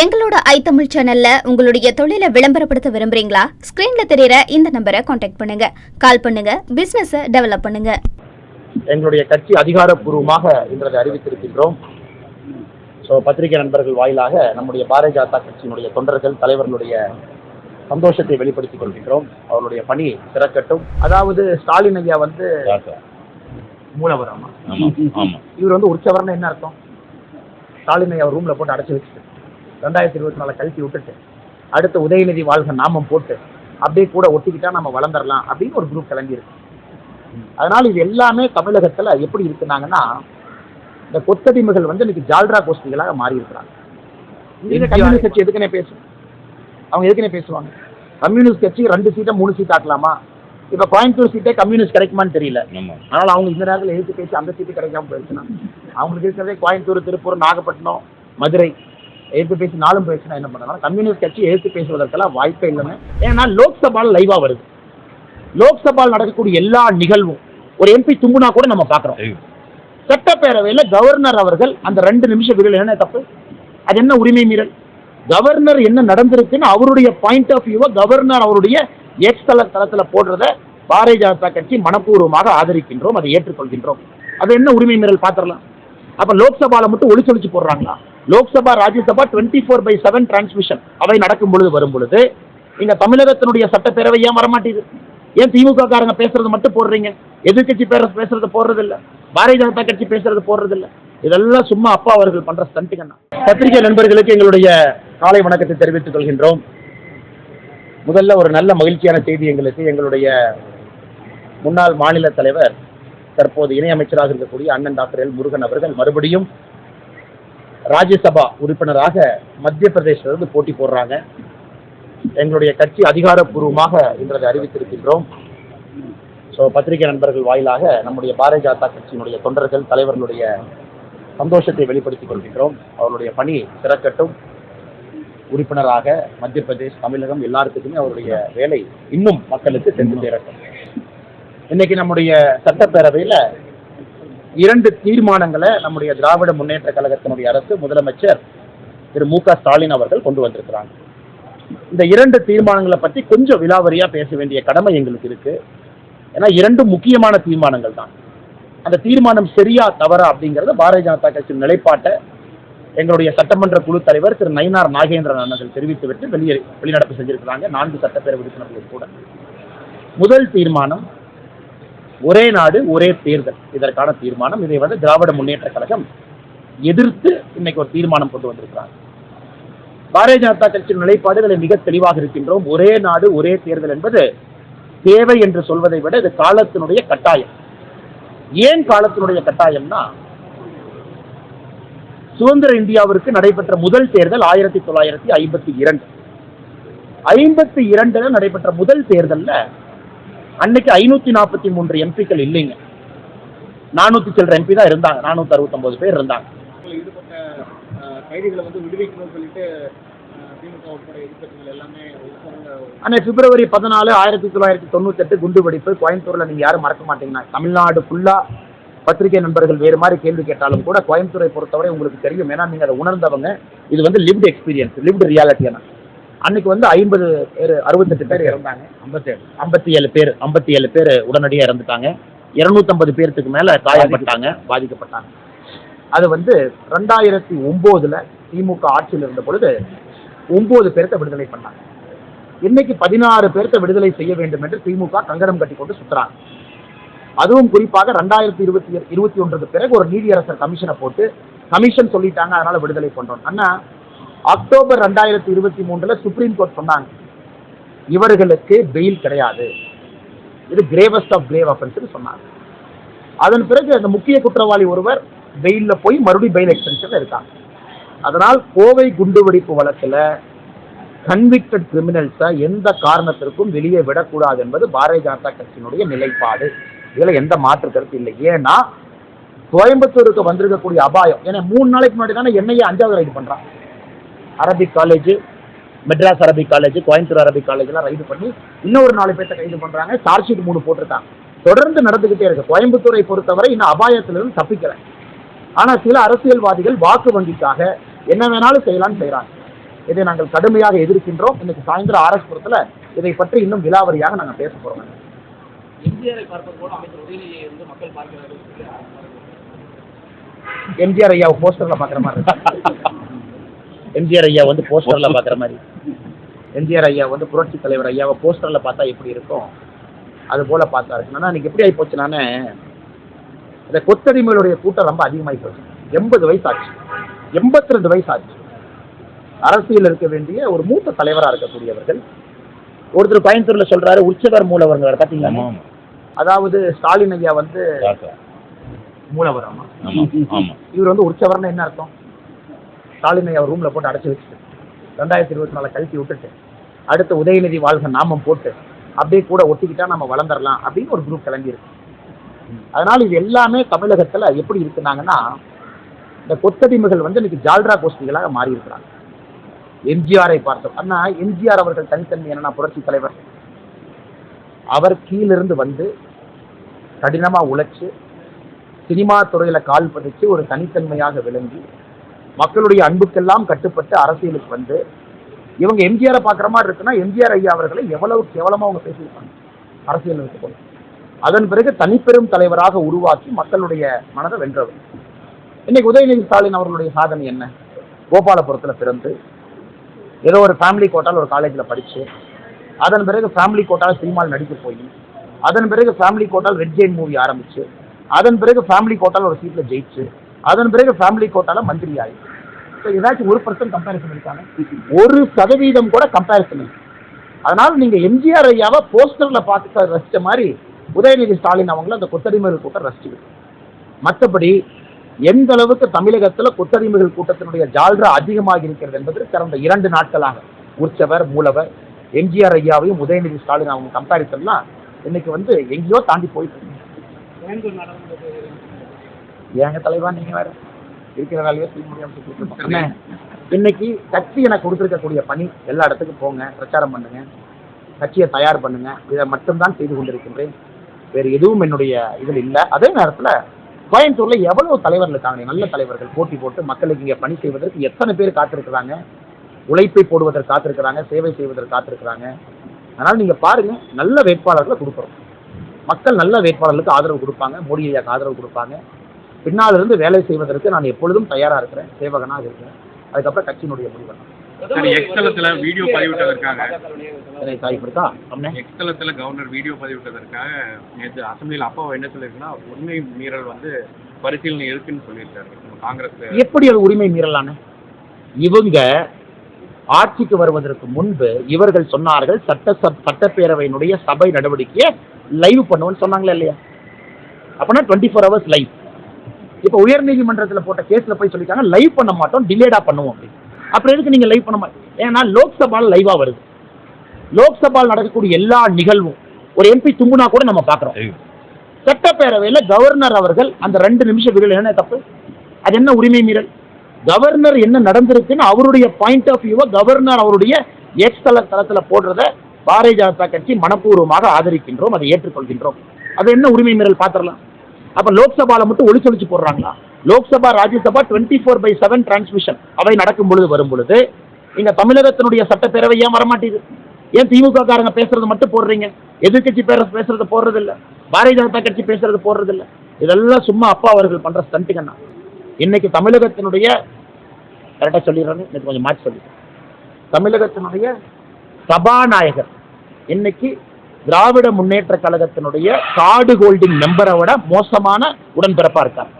எங்களோட ஐ தமிழ் சேனல்ல உங்களுடைய தொழிலை விளம்பரப்படுத்த விரும்புறீங்களா? ஸ்கிரீன்ல தெரியற இந்த நம்பரை காண்டாக்ட் பண்ணுங்க. கால் பண்ணுங்க. பிசினஸ டெவலப் பண்ணுங்க. எங்களுடைய கட்சி அதிகாரப்பூர்வமாக இன்றைய அறிவித்திருக்கின்றோம். ஸோ பத்திரிகை நண்பர்கள் வாயிலாக நம்முடைய பாரதிய ஜனதா கட்சியினுடைய தொண்டர்கள் தலைவர்களுடைய சந்தோஷத்தை வெளிப்படுத்திக் கொள்கின்றோம். அவருடைய பணி சிறக்கட்டும் அதாவது ஸ்டாலின் ஐயா வந்து மூலவர் ஆமா ஆமா ஆமா. இவர் வந்து உற்சவர்னு என்ன அர்த்தம்? ஸ்டாலின் ஐயா ரூம்ல போட்டு அடைச்சி வச்சுட்டு. ரெண்டாயிரத்தி இருபத்தி நாலு கழிச்சு விட்டுட்டு அடுத்து உதயநிதி வாழ்க நாமம் போட்டு அப்படியே கூட ஒட்டிக்கிட்டா நம்ம வளர்ந்துடலாம் அப்படின்னு ஒரு குரூப் கிளம்பி இருக்கு. அதனால இது எல்லாமே தமிழகத்துல எப்படி இருக்குனாங்கன்னா இந்த கொத்தடிமைகள் வந்து இன்னைக்கு ஜால்ரா கோஷ்டிகளாக மாறி இருக்கிறாங்க கம்யூனிஸ்ட் கட்சி எதுக்குனே பேசும் அவங்க எதுக்குனே பேசுவாங்க? கம்யூனிஸ்ட் கட்சி ரெண்டு சீட்டை மூணு சீட் ஆக்கலாமா? இப்ப கோயம்புத்தூர் சீட்டே கம்யூனிஸ்ட் கிடைக்குமான்னு தெரியல. அதனால அவங்க இந்த நேரத்தில் எதிர்த்து பேசி அந்த சீட்டு கிடைக்காம போயிடுச்சுன்னா அவங்களுக்கு இருக்கிறதே கோயம்புத்தூர் திருப்பூர் நாகப்பட்டினம் மதுரை. எதிர்த்து பேசி நாளும் போயிடுச்சுன்னா என்ன பண்ணலாம் கம்யூனிஸ்ட் கட்சி எதிர்த்து பேசுவதற்கெல்லாம் வாய்ப்பே இல்லைன்னு. ஏன்னா லோக்சபால லைவா வருது. லோக்சபால் நடக்கக்கூடிய எல்லா நிகழ்வும் ஒரு எம்பி தும்புனா கூட நம்ம பார்க்குறோம். சட்டப்பேரவையில் கவர்னர் அவர்கள் அந்த ரெண்டு நிமிஷம் விரல் என்ன தப்பு? அது என்ன உரிமை மீறல்? கவர்னர் என்ன நடந்திருக்குன்னு அவருடைய பாயிண்ட் ஆஃப் வியூவை கவர்னர் அவருடைய எக்ஸ் தள தளத்தில் போடுறத பாரதிய ஜனதா கட்சி மனப்பூர்வமாக ஆதரிக்கின்றோம் அதை ஏற்றுக்கொள்கின்றோம். அது என்ன உரிமை மீறல் பார்த்துடலாம் அப்ப லோக்சபால மட்டும் ஒளிச்சொலிச்சு போடுறாங்களா? Lok Sabha Rajya Sabha twenty four by seven transmission அவை நடக்கும் பொழுது வரும் பொழுது இங்க தமிழகத்தினுடைய சட்டப்பேரவை ஏன் வரமாட்டேங்குது? ஏன் திமுக காரங்க பேசுறது மட்டும் போடுறீங்க? எதிர்க்கட்சி பேர பேசுறது போடுறது இல்ல பாரதிய ஜனதா கட்சி பேசுறது போடுறது இல்ல இதெல்லாம் சும்மா அப்பா அவர்கள் பண்ற ஸ்டண்ட்டுங்கண்ணா பத்திரிகை நண்பர்களுக்கு எங்களுடைய காலை வணக்கத்தை தெரிவித்துக் கொள்கின்றோம். முதல்ல ஒரு நல்ல மகிழ்ச்சியான செய்தி எங்களுக்கு எங்களுடைய முன்னாள் மாநில தலைவர் தற்போது இணையமைச்சராக இருக்கக்கூடிய அண்ணன் டாக்டர் எல் முருகன் அவர்கள் மறுபடியும் ராஜ்யசபா உறுப்பினராக மத்திய பிரதேசிலிருந்து போட்டி போடுறாங்க. எங்களுடைய கட்சி அதிகாரப்பூர்வமாக இன்றைய அறிவித்திருக்கின்றோம். ஸோ பத்திரிகை நண்பர்கள் வாயிலாக நம்முடைய பாரதிய ஜனதா கட்சியினுடைய தொண்டர்கள் தலைவர்களுடைய சந்தோஷத்தை வெளிப்படுத்திக் கொள்கின்றோம். அவருடைய பணி சிறக்கட்டும் உறுப்பினராக மத்திய பிரதேஷ் தமிழகம் எல்லாத்துக்குமே அவருடைய வேலை இன்னும் மக்களுக்கு சென்று சேரட்டும். இன்னைக்கு நம்முடைய சட்டப்பேரவையில் இரண்டு தீர்மானங்களை நம்முடைய திராவிட முன்னேற்ற கழகத்தினுடைய அரசு முதலமைச்சர் திரு மு க ஸ்டாலின் அவர்கள் கொண்டு வந்திருக்கிறாங்க. இந்த இரண்டு தீர்மானங்களை பற்றி கொஞ்சம் விலாவரியா பேச வேண்டிய கடமை எங்களுக்கு இருக்கு. ஏன்னா இரண்டும் முக்கியமான தீர்மானங்கள் தான். அந்த தீர்மானம் சரியா தவறா அப்படிங்கறத பாரதிய ஜனதா கட்சியின் நிலைப்பாட்டை எங்களுடைய சட்டமன்ற குழு தலைவர் திரு நயினார் நாகேந்திரன் அவர்கள் தெரிவித்துவிட்டு வெளியே வெளிநடப்பு செஞ்சிருக்கிறாங்க. நான்கு சட்டப்பேரவை உறுப்பினர்கள் கூட. முதல் தீர்மானம் ஒரே நாடு ஒரே தேர்தல். இதற்கான தீர்மானம். இதை வந்து திராவிட முன்னேற்ற கழகம் எதிர்த்து இன்னைக்கு ஒரு தீர்மானம் கொண்டு வந்திருக்கிறாங்க. பாரதிய ஜனதா கட்சியின் நிலைப்பாடுகளை மிக தெளிவாக இருக்கின்றோம். ஒரே நாடு ஒரே தேர்தல் என்பது தேவை என்று சொல்வதை விட இது காலத்தினுடைய கட்டாயம். ஏன் காலத்தினுடைய கட்டாயம்னா சுதந்திர இந்தியாவிற்கு நடைபெற்ற முதல் தேர்தல் ஆயிரத்தி தொள்ளாயிரத்தி ஐம்பத்தி இரண்டு. ஐம்பத்தி இரண்டுல நடைபெற்ற முதல் தேர்தலில் அன்னைக்கு ஐநூத்தி நாற்பத்தி மூன்று எம்பிக்கள் இல்லைங்க. நானூத்தி சில்லற எம்பி தான் இருந்தாங்க. நானூத்தி அறுபத்தொன்பது பேர் இருந்தாங்க. ஆனால் பிப்ரவரி பதினாலு ஆயிரத்தி தொள்ளாயிரத்தி தொண்ணூத்தெட்டு குண்டு வெடிப்பு. கோயம்புத்தூர்ல நீங்க யாரும் மறக்க மாட்டீங்கன்னா தமிழ்நாடு ஃபுல்லா பத்திரிகை நண்பர்கள் வேறு மாதிரி கேள்வி கேட்டாலும் கூட கோயம்புத்தூரை பொறுத்தவரை உங்களுக்கு தெரியும். ஏன்னா நீங்க அதை உணர்ந்தவங்க. இது வந்து லிவ்டு எக்ஸ்பீரியன்ஸ் லிவ்டு ரியாலிட்டியான அன்னைக்கு வந்து ஐம்பது பேர் அறுபத்தெட்டு பேர் இறந்தாங்க. ஐம்பத்தேழு. ஐம்பத்தி ஏழு பேர் ஐம்பத்தி ஏழு பேர் உடனடியாக இறந்துட்டாங்க. இருநூத்தம்பது பேர்த்துக்கு மேல காயப்பட்டாங்க பாதிக்கப்பட்டாங்க. அது வந்து ரெண்டாயிரத்தி ஒம்போதுல திமுக ஆட்சியில் இருந்த பொழுது ஒன்பது பேர்த்த விடுதலை பண்ணாங்க. இன்னைக்கு பதினாறு பேர்த்த விடுதலை செய்ய வேண்டும் என்று திமுக கங்கணம் கட்டி கொண்டு சுத்துறாங்க. அதுவும் குறிப்பாக ரெண்டாயிரத்தி இருபத்தி இருபத்தி ஒன்றுக்கு பிறகு ஒரு நீதியரசர் கமிஷனை போட்டு கமிஷன் சொல்லிட்டாங்க அதனால விடுதலை பண்றோம். அண்ணா அக்டோபர் ரெண்டாயிரத்தி இருபத்தி மூன்றுல சுப்ரீம் கோர்ட் சொன்னாங்க இவர்களுக்கு பெயில் கிடையாது. இது கிரேவஸ்ட் ஆஃப் கிரேவ் அஃபென்ஸ் சொன்னாங்க. அதன் பிறகு அந்த முக்கிய குற்றவாளி ஒருவர் பெயில்ல போய் மறுபடியும் பெயில் எக்ஸ்டென்ஷன்ல இருக்காங்க. அதனால் கோவை குண்டுவெடிப்பு வழக்கில் கன்விக்டட் கிரிமினல்ஸை எந்த காரணத்திற்கும் வெளியே விடக்கூடாது என்பது பாரதிய ஜனதா கட்சியினுடைய நிலைப்பாடு. இதில் எந்த மாற்று கருத்து இல்லை. ஏன்னா கோயம்புத்தூருக்கு வந்திருக்கக்கூடிய அபாயம். ஏன்னா மூணு நாளைக்கு முன்னாடி தானே என்னையே அஞ்சாவது ரைடு பண்ணுறான் Arabic college Madras Arabic college Coimbatore Arabic காலேஜ்லாம் ரைடு பண்ணி இன்னொரு நாலு பேர்த்த கைது பண்றாங்க. சார்ஜ் ஷீட் மூணு போட்டிருக்காங்க. தொடர்ந்து நடந்துகிட்டே இருக்கு. கோயம்புத்தூரை பொறுத்தவரை இன்னும் அபாயத்திலிருந்து தப்பிக்கல. ஆனா சில அரசியல்வாதிகள் வாக்கு வங்கிக்காக என்ன வேணாலும் செய்யலாம்னு செய்றாங்க. இதை நாங்கள் கடுமையாக எதிர்க்கின்றோம். இன்னைக்கு சாயந்தரம் ஆர்எஸ் புரத்தில் இதை பற்றி இன்னும் விலாவரியாக நாங்கள் பேச போகிறோம் எம்ஜிஆரை ஐயாவை போஸ்டர்ல பாக்குற மாதிரி இருக்கு. எம்ஜிஆர் ஐயா வந்து போஸ்டர்ல பாக்குற மாதிரி. எம்ஜிஆர் ஐயா வந்து புரட்சி தலைவர் ஐயாவை போஸ்டர்ல பார்த்தா எப்படி இருக்கும்? அது போல பார்த்தா இருக்கு ஆனா இன்னைக்கு எப்படி ஆகி போச்சுனானே இந்த கொத்தடிமைகளுடைய கூட்டம் ரொம்ப அதிகமாகி போச்சு. எண்பது வயசு ஆச்சு. எண்பத்தி ரெண்டு வயசு ஆச்சு. அரசியல் இருக்க வேண்டிய ஒரு மூத்த தலைவரா இருக்கக்கூடியவர்கள். ஒருத்தர் கோயம்புத்தூர்ல சொல்றாரு உற்சவர் மூலவர்கள். பாத்தீங்களா அதாவது ஸ்டாலின் ஐயா வந்து மூலவர். ஆமா. இவர் வந்து உற்சவர்னு என்ன அர்த்தம்? ஸ்டாலினை அவர் ரூம்ல போட்டு அடைச்சி வச்சுட்டு ரெண்டாயிரத்தி இருபத்தி நாலு கழுத்தி விட்டுட்டு அடுத்த உதயநிதி வாழ்க நாமம் போட்டு அப்படியே கூட ஒட்டிக்கிட்டா நம்ம வளர்ந்துடலாம் அப்படின்னு ஒரு குரூப் கிளம்பியிருக்கு அதனால் அதனால இது எல்லாமே தமிழகத்துல எப்படி இருக்குனாங்கன்னா இந்த கொத்தடிமைகள் வந்து இன்னைக்கு ஜால்ரா கோஷ்டிகளாக மாறி இருக்கிறாங்க எம்ஜிஆரை பார்த்தோம். ஆனா எம்ஜிஆர் அவர்கள் தனித்தன்மை என்னன்னா புரட்சி தலைவர். அவர் கீழிருந்து வந்து கடினமாக உழைச்சு சினிமா துறையில கால் பதிச்சு ஒரு தனித்தன்மையாக விளங்கி மக்களுடைய அன்புக்கெல்லாம் கட்டுப்பட்டு அரசியலுக்கு வந்து இவங்க எம்ஜிஆரை பார்க்குற மாதிரி இருக்குன்னா எம்ஜிஆர் ஐயா அவர்களை எவ்வளவு கேவலமாக அவங்க பேசியிருப்பாங்க. அரசியல் போது அதன் பிறகு தனிப்பெரும் தலைவராக உருவாக்கி மக்களுடைய மனதை வென்றவர் இன்னைக்கு உதயநிதி ஸ்டாலின் அவர்களுடைய சாதனை என்ன? கோபாலபுரத்தில் பிறந்து ஏதோ ஒரு ஃபேமிலி கோட்டால் ஒரு காலேஜில் படித்து அதன் பிறகு ஃபேமிலி கோட்டால் சினிமாவில் நடிக்க போய் அதன் பிறகு ஃபேமிலி கோட்டால் ரெட் ஜெயின் மூவி ஆரம்பிச்சு அதன் பிறகு ஃபேமிலி கோட்டால் ஒரு சீட்டில் ஜெயிச்சு அதன் பிறகு ஃபேமிலி கோட்டால மந்திரி ஆயிடுச்சு ஸோ ஏதாச்சும் ஒரு பர்சன்ட் கம்பேரிசன் இருக்காங்க. ஒரு சதவீதம் கூட கம்பேரிசன் இல்லை. அதனால நீங்க எம்ஜிஆர் ஐயாவை போஸ்டர்ல பார்த்து ரசிச்ச மாதிரி உதயநிதி ஸ்டாலின் அவங்கள அந்த கொத்தடிமைகள் கூட்டம் ரசிச்சுக்கிட்டு மற்றபடி எந்த அளவுக்கு தமிழகத்துல கொத்தடிமைகள் கூட்டத்தினுடைய ஜால்ரா அதிகமாக இருக்கிறது என்பது கடந்த இரண்டு நாட்களாக உற்சவர் மூலவர் எம்ஜிஆர் ஐயாவையும் உதயநிதி ஸ்டாலின் அவங்க கம்பேரிசன்லாம் இன்னைக்கு வந்து எங்கேயோ தாண்டி போயிட்டு இருக்கு. ஏங்க தலைவா நீங்க வேற? இருக்கிற வேலையை செய்ய முடியாம இன்னைக்கு கட்சி எனக்கு கொடுத்துருக்கக்கூடிய பணி எல்லா இடத்துக்கும் போங்க பிரச்சாரம் பண்ணுங்க கட்சியை தயார் பண்ணுங்க இதை மட்டும்தான் செய்து கொண்டிருக்கின்றேன். வேறு எதுவும் என்னுடைய இதில் இல்லை. அதே நேரத்துல கோயம்புத்தூர்ல எவ்வளவு தலைவர்கள் இருக்காங்க நல்ல தலைவர்கள் போட்டி போட்டு மக்களுக்கு இங்க பணி செய்வதற்கு எத்தனை பேர் காத்திருக்கிறாங்க? உழைப்பை போடுவதற்கு காத்திருக்கிறாங்க சேவை செய்வதற்கு காத்திருக்கிறாங்க. அதனால நீங்க பாருங்க நல்ல வேட்பாளர்களை கொடுக்குறோம். மக்கள் நல்ல வேட்பாளர்களுக்கு ஆதரவு கொடுப்பாங்க மோடி ஐயாக்கு ஆதரவு கொடுப்பாங்க. பின்னால் இருந்து வேலை செய்வதற்கு நான் எப்பொழுதும் தயாரா இருக்கிறேன் சேவகனாக இருக்கிறேன். அதுக்கப்புறம் கட்சியினுடைய முடிவு சரி, எக்ஸ்தலத்துல வீடியோ பதிவிட்டதற்காக. தாய்ப்படுத்தா அப்படின்னா எக்ஸ்தலத்துல கவர்னர் வீடியோ பதிவிட்டதற்காக நேற்று அசம்பிளியில் அப்பா என்ன சொல்லியிருக்குன்னா உண்மை மீறல் வந்து பரிசீலனை இருக்குன்னு சொல்லியிருக்காரு. காங்கிரஸ் எப்படி அது உரிமை மீறலான இவங்க ஆட்சிக்கு வருவதற்கு முன்பு இவர்கள் சொன்னார்கள் சட்ட சப்- சட்டப்பேரவையினுடைய சபை நடவடிக்கையை லைவ் பண்ணுவோம்னு சொன்னாங்களா இல்லையா? அப்பனா டுவெண்ட்டி ஃபோர் ஹவர்ஸ் லைவ் இப்போ உயர்நீதிமன்றத்தில் போட்ட கேஸ்ல போய் சொல்லிட்டாங்க லைவ் பண்ண மாட்டோம் டிலேடா பண்ணுவோம் அப்படின்னு. அப்புறம் எதுக்கு நீங்க லைவ் பண்ண மாட்டோம் ஏன்னா லோக்சபால லைவா வருது. லோக்சபால் நடக்கக்கூடிய எல்லா நிகழ்வும் ஒரு எம்பி தும்புனா கூட நம்ம பார்க்குறோம். சட்டப்பேரவையில கவர்னர் அவர்கள் அந்த ரெண்டு நிமிஷம் விடல என்ன தப்பு? அது என்ன உரிமை மீறல்? கவர்னர் என்ன நடந்திருக்குன்னு அவருடைய பாயிண்ட் ஆஃப் வியூவை கவர்னர் அவருடைய எக்ஸ் தள தளத்துல போடுறத பாரதிய ஜனதா கட்சி மனப்பூர்வமாக ஆதரிக்கின்றோம் அதை ஏற்றுக்கொள்கின்றோம். அது என்ன உரிமை மீறல் பார்த்துடலாம். அப்ப லோக்சபால மட்டும் ஒளிச்சொலிச்சு போடுறாங்களா? Lok Sabha Rajya Sabha twenty four by seven transmission அவை நடக்கும் பொழுது வரும் பொழுது இங்க தமிழகத்தினுடைய சட்டப்பேரவை ஏன் வரமாட்டேங்குது? ஏன் திமுக காரங்க பேசுறது மட்டும் போடுறீங்க? எதிர்க்கட்சி பேர பேசுறது போடுறது இல்ல பாரதிய ஜனதா கட்சி பேசுறது போடுறது இல்ல இதெல்லாம் சும்மா அப்பா அவர்கள் பண்ற ஸ்டண்ட்டுங்கண்ணா இன்னைக்கு தமிழகத்தினுடைய கரெக்டா சொல்லிடுறேன்னு இன்னைக்கு கொஞ்சம் மாற்றி சொல்லிடுறேன் தமிழகத்தினுடைய சபாநாயகர் இன்னைக்கு திராவிட முன்னேற்ற கழகத்தினுடைய கார்டு ஹோல்டிங் மெம்பரை விட மோசமான உடன்பிறப்பா இருக்கார்.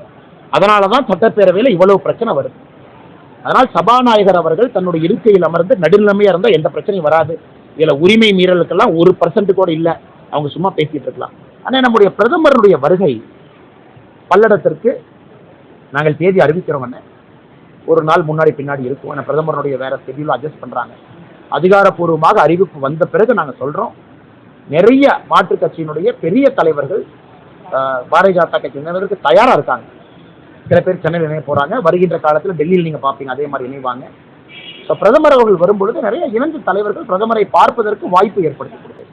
அதனால தான் சட்டப்பேரவையில் இவ்வளவு பிரச்சனை வருது. அதனால் சபாநாயகர் அவர்கள் தன்னுடைய இருக்கையில் அமர்ந்து நடுநிலைமையா இருந்தால் எந்த பிரச்சனையும் வராது. இதுல உரிமை மீறலுக்கெல்லாம் ஒரு பர்சன்ட் கூட இல்லை. அவங்க சும்மா பேசிட்டு இருக்கலாம். ஆனா நம்முடைய பிரதமருடைய வருகை பல்லடத்திற்கு நாங்கள் தேதி அறிவிக்கிறோம் ஒரு நாள் முன்னாடி பின்னாடி இருக்கும். ஆனால் பிரதமருடைய வேற ஷெடியூல் அட்ஜஸ்ட் பண்றாங்க. அதிகாரப்பூர்வமாக அறிவிப்பு வந்த பிறகு நாங்கள் சொல்றோம். நிறைய மாற்றுக் கட்சியினுடைய பெரிய தலைவர்கள் பாரதிய ஜனதா கட்சி இணைவதற்கு தயாரா இருக்காங்க. சில பேர் சென்னையில் இணைய போறாங்க. வருகின்ற காலத்தில் டெல்லியில் நீங்க பார்ப்பீங்க அதே மாதிரி இணைவாங்க. ஸோ பிரதமர் அவர்கள் வரும்பொழுது நிறைய இணைந்து தலைவர்கள் பிரதமரை பார்ப்பதற்கு வாய்ப்பு ஏற்படுத்தி பேசுவாங்க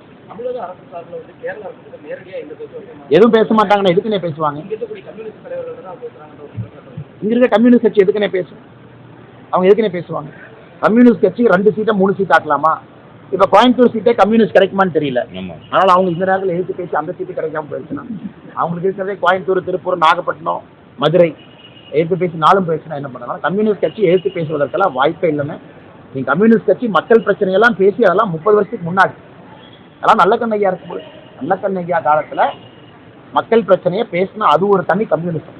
எதுவும் பேச மாட்டாங்கன்னா எதுக்குன்னே பேசுவாங்க. இங்க இருக்க கம்யூனிஸ்ட் கட்சி எதுக்குன்னே பேசும்? அவங்க எதுக்குன்னே பேசுவாங்க? கம்யூனிஸ்ட் கட்சி ரெண்டு சீட்டை மூணு சீட் ஆக்கலாமா? இப்போ கோயம்புத்தூர் சீட்டே கம்யூனிஸ்ட் கிடைக்குமான்னு தெரியல. அதனால் அவங்க இந்த நேரத்தில் எழுத்து பேசி அந்த சீட்டு கிடைக்காம போயிடுச்சுன்னா அவங்களுக்கு இருக்கிறதே கோயம்புத்தூர் திருப்பூர் நாகப்பட்டினம் மதுரை எழுத்து பேசி நாளும் போயிடுச்சுன்னா என்ன பண்ணலாம்? கம்யூனிஸ்ட் கட்சி எழுத்து பேசுவதற்கெல்லாம் வாய்ப்பே இல்லைன்னு. நீங்கள் கம்யூனிஸ்ட் கட்சி மக்கள் பிரச்சனையெல்லாம் பேசி அதெல்லாம் முப்பது வருஷத்துக்கு முன்னாடி. அதெல்லாம் நல்ல கண்ணையா இருக்கும்போது. நல்ல கண்ணையா காலத்தில் மக்கள் பிரச்சனையை பேசினா அது ஒரு தனி கம்யூனிசம்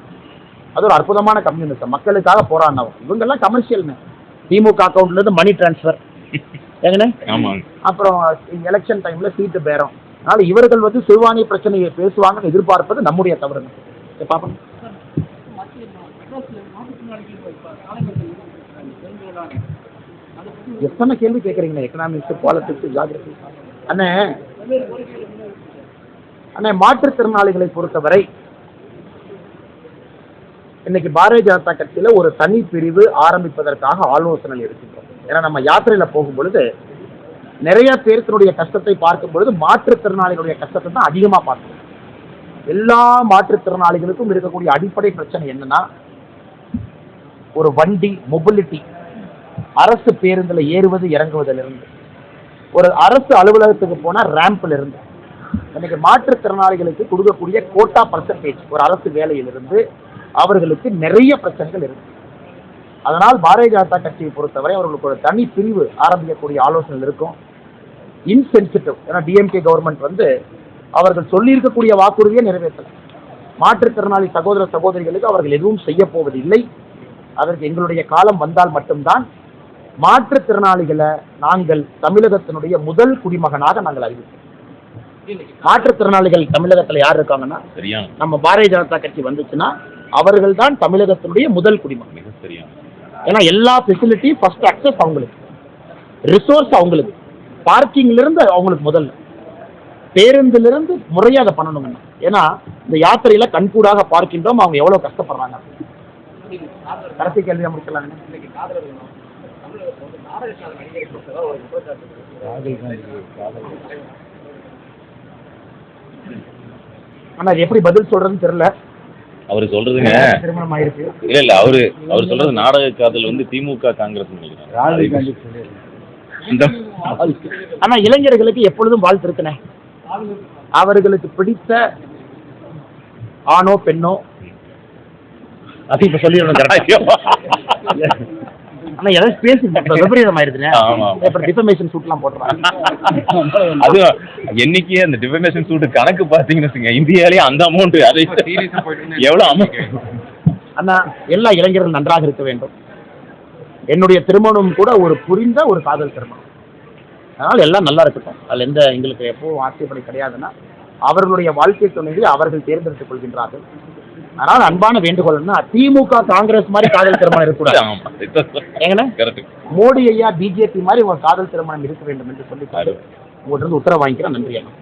அது ஒரு அற்புதமான கம்யூனிசம் மக்களுக்காக போராடினவங்க. இவங்கெல்லாம் கமர்ஷியல்னு திமுக அக்கௌண்ட்லேருந்து மணி டிரான்ஸ்ஃபர் ஏங்கண்ணே? அப்புறம் எலெக்ஷன் டைம்ல சீட்டு பேரம். அதனால இவர்கள் வந்து சிறுபான்மை பிரச்சனையை பேசுவாங்கன்னு எதிர்பார்ப்பது நம்முடைய தவறுங்க பாப்போம் எத்தனை கேள்வி கேட்குறீங்க எக்கனாமிக்ஸ் பாலிட்டிக்ஸ் ஜாகிரபி அண்ணே அண்ணே மாற்றுத்திறனாளிகளை பொறுத்தவரை இன்னைக்கு பாரதிய ஜனதா கட்சியில ஒரு தனி பிரிவு ஆரம்பிப்பதற்காக ஆலோசனை இருக்கின்றோம் ஏன்னா நம்ம யாத்திரையில போகும் பொழுது நிறைய பேர்த்தினுடைய கஷ்டத்தை பார்க்கும் பொழுது மாற்றுத்திறனாளிகளுடைய கஷ்டத்தை தான் அதிகமா பார்க்கணும். எல்லா மாற்றுத்திறனாளிகளுக்கும் இருக்கக்கூடிய அடிப்படை பிரச்சனை என்னன்னா ஒரு வண்டி மொபிலிட்டி அரசு பேருந்துல ஏறுவது இறங்குவதிலிருந்து. ஒரு அரசு அலுவலகத்துக்கு போனா ரேம்ப்ல இருந்து இன்னைக்கு மாற்றுத்திறனாளிகளுக்கு கொடுக்கக்கூடிய கோட்டா பர்சன்டேஜ் ஒரு அரசு வேலையிலிருந்து அவர்களுக்கு நிறைய பிரச்சனைகள் இருக்கு. அதனால் பாரதிய ஜனதா கட்சியை பொறுத்தவரை அவர்களுக்கு ஒரு தனி பிரிவு ஆரம்பிக்கக்கூடிய ஆலோசனை இருக்கும். இன்சென்சிட்டிவ் ஏன்னா டிஎம்கே கவர்மெண்ட் வந்து அவர்கள் சொல்லியிருக்கக்கூடிய வாக்குறுதியை நிறைவேற்றல. மாற்றுத்திறனாளி சகோதர சகோதரிகளுக்கு அவர்கள் எதுவும் செய்ய போவதில்லை. அதற்கு எங்களுடைய காலம் வந்தால் மட்டும்தான் மாற்றுத்திறனாளிகளை நாங்கள் தமிழகத்தினுடைய முதல் குடிமகனாக நாங்கள் அறிவிப்போம். மாற்றுத்திறனாளிகள் தமிழகத்தில் யார் இருக்காங்கன்னா நம்ம பாரதிய ஜனதா கட்சி வந்துச்சுன்னா அவர்கள் தான் தமிழகத்தினுடைய முதல் குடிமகன். மிக சரியான ஏன்னா எல்லா ஃபெசிலிட்டியும் ஃபர்ஸ்ட் அக்சஸ் அவங்களுக்கு. ரிசோர்ஸ் அவங்களுக்கு. பார்க்கிங்லேருந்து அவங்களுக்கு முதல்ல. பேருந்துலேருந்து முறையாக அதை பண்ணணுங்க ஏன்னா இந்த யாத்திரையில் கண்கூடாக பார்க்கின்றோம் அவங்க எவ்வளோ கஷ்டப்படுறாங்க. கடைசி கேள்வி முடிக்கலாம் ஆனால் அது எப்படி பதில் சொல்றதுன்னு தெரியல. அவர் சொல்றதுங்க திருமணம் ஆயிருக்கு இல்ல இல்ல அவரு அவர் சொல்றது நாடக காதல் வந்து திமுக காங்கிரஸ் நினைக்கிறேன். ஆனா இளைஞர்களுக்கு எப்பொழுதும் வாழ்த்து இருக்குனே அவர்களுக்கு பிடித்த ஆணோ பெண்ணோ? அது இப்ப சொல்லிடணும் கரெக்டா ஆனா ஏதாவது பேசி விபரீதம் ஆயிருதுனே. இப்ப டிஃபமேஷன் சூட்லாம் போட்டுறாங்க அது என்னைக்கு அந்த டிஃபமேஷன் சூட் கணக்கு பாத்தீங்கன்னு இந்தியாலயே அந்த அமௌண்ட் அதை. எவ்வளவு அமௌண்ட் ஆனா எல்லா இளைஞர்கள் நன்றாக இருக்க வேண்டும். என்னுடைய திருமணம் கூட ஒரு புரிந்த ஒரு காதல் திருமணம். அதனால எல்லாம் நல்லா இருக்கட்டும். அதுல எந்த எங்களுக்கு எப்பவும் ஆட்சேபனை கிடையாதுன்னா அவர்களுடைய வாழ்க்கை துணையை அவர்கள் தேர்ந்தெடுத்துக் கொள்கின்றார்கள். அதனால அன்பான வேண்டுகோள்னா திமுக காங்கிரஸ் மாதிரி காதல் திருமணம் இருக்கக்கூடாது. மோடி ஐயா பிஜேபி மாதிரி ஒரு காதல் திருமணம் இருக்க வேண்டும் என்று சொல்லி உங்கள்கிட்ட இருந்து உத்தரவு வாங்கிக்கிறேன். நன்றி அண்ணா.